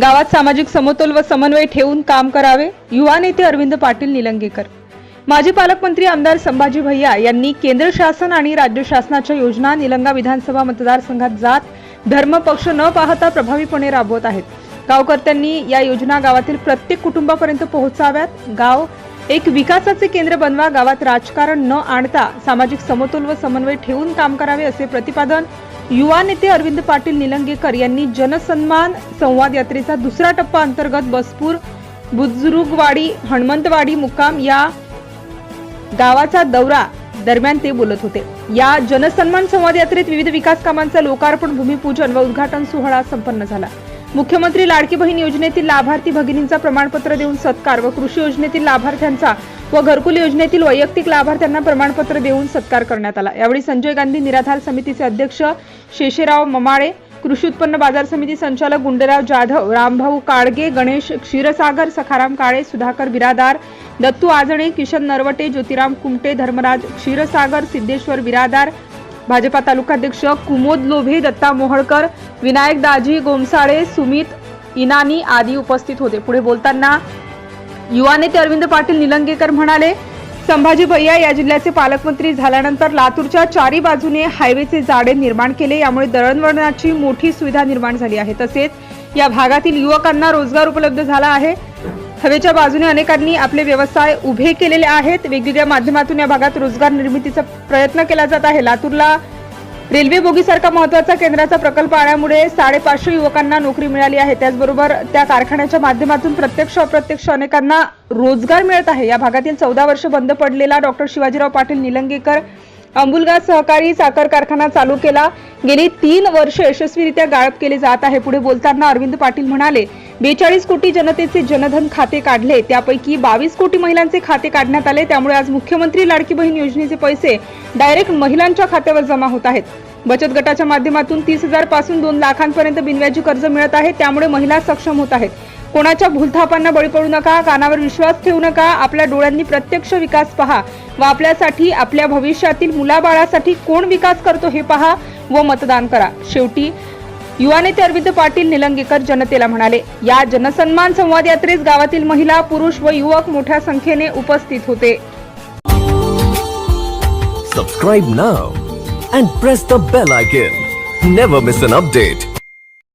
गावात सामाजिक समतोल व समन्वय ठेवून काम करावे युवा नेते अरविंद पाटील निलंगेकर. माजी पालकमंत्री आमदार संभाजी भैया यांनी केंद्र शासन आणि राज्य शासनाच्या योजना निलंगा विधानसभा मतदारसंघात जात धर्म पक्ष न पाहता प्रभावीपणे राबवत आहेत. गावकर्त्यांनी या योजना गावातील प्रत्येक कुटुंबापर्यंत पोहोचाव्यात. गाव एक विकासाचे केंद्र बनवा गावात राजकारण न आणता सामाजिक समतोल व समन्वय ठेवून काम करावे असे प्रतिपादन युवा नेते अरविंद पाटील निलंगेकर यांनी जनसन्मान संवाद यात्रेचा दुसरा टप्पा अंतर्गत बसपूर बुजुर्गवाडी हणमंतवाडी मुक्काम या गावाचा दौरा दरम्यान ते बोलत होते. या जनसन्मान संवाद यात्रेत विविध विकास कामांचा लोकार्पण भूमिपूजन व उद्घाटन सोहळा संपन्न झाला. मुख्यमंत्री लाडकी बहीण योजनेतील लाभार्थी भगिनींचा प्रमाणपत्र देऊन सत्कार व कृषी योजनेतील लाभार्थ्यांचा व घरकुल योजनेतील वैयक्तिक लाभार्थ्यांना प्रमाणपत्र देऊन सत्कार करण्यात आला. यावेळी संजय गांधी निराधार समितीचे अध्यक्ष शेषेराव ममाळे कृषी उत्पन्न बाजार समिती संचालक गुंडराव जाधव रामभाऊ काळगे गणेश क्षीरसागर सखाराम काळे सुधाकर बिरादार दत्तू आजणे किशन नरवटे ज्योतिराम कुमटे धर्मराज क्षीरसागर सिद्धेश्वर बिरादार भाजपा तालुकाध्यक्ष कुमोद लोभे दत्ता मोहळकर विनायक दाजी गोमसाळे सुमित इनानी आदी उपस्थित होते. पुढे बोलताना युवा नेते अरविंद पाटील निलंगेकर म्हणाले संभाजी भैया या जिल्ह्याचे पालकमंत्री झाल्यानंतर लातूरच्या चारी बाजूने हायवेचे जाडे निर्माण केले. यामुळे दळणवळणाची मोठी सुविधा निर्माण झाली आहे. तसेच या भागातील युवकांना रोजगार उपलब्ध झाला आहे. हवेच्या बाजूने अनेकांनी आपले व्यवसाय उभे केलेले आहेत. वेगवेगळ्या माध्यमातून या भागात रोजगार निर्मितीचा प्रयत्न केला जात आहे. लातूरला रेल्वे बोगीसारखा महत्त्वाचा केंद्राचा प्रकल्प आल्यामुळे साडेपाचशे युवकांना नोकरी मिळाली आहे. त्याचबरोबर त्या कारखान्याच्या माध्यमातून प्रत्यक्ष अप्रत्यक्ष अनेकांना रोजगार मिळत आहे. या भागातील चौदा वर्ष बंद पडलेला डॉक्टर शिवाजीराव पाटील निलंगेकर अंबुलगा सहकारी साखर कारखाना चालू केला. गेली तीन वर्ष यशस्वीरित्या गाळप केले जात आहे. पुढे बोलताना अरविंद पाटील म्हणाले बेचाळीस कोटी जनतेचे जनधन खाते काढले. त्यापैकी बावीस कोटी महिलांचे खाते काढण्यात आले. त्यामुळे आज मुख्यमंत्री लाडकी बहीण योजनेचे पैसे डायरेक्ट महिलांच्या खात्यावर जमा होत आहेत. बचत गटाच्या माध्यमातून तीस हजारपासून दोन लाखांपर्यंत बिनव्याजी कर्ज मिळत आहे. त्यामुळे महिला सक्षम होत आहेत. कोणाच्या भूलथापांना बळी पडू नका कानावर विश्वास ठेवू नका आपल्या डोळ्यांनी प्रत्यक्ष विकास पहा व आपल्यासाठी आपल्या भविष्यातील मुलाबाळासाठी कोण विकास करतो हे पहा व मतदान करा. शेवटी युवा नेते अरविंद पाटील निलंगेकर जनतेला म्हणाले या जनसन्मान संवाद यात्रेस गावातील महिला पुरुष व युवक मोठ्या संख्येने उपस्थित होते. Subscribe now and press the bell icon never miss an update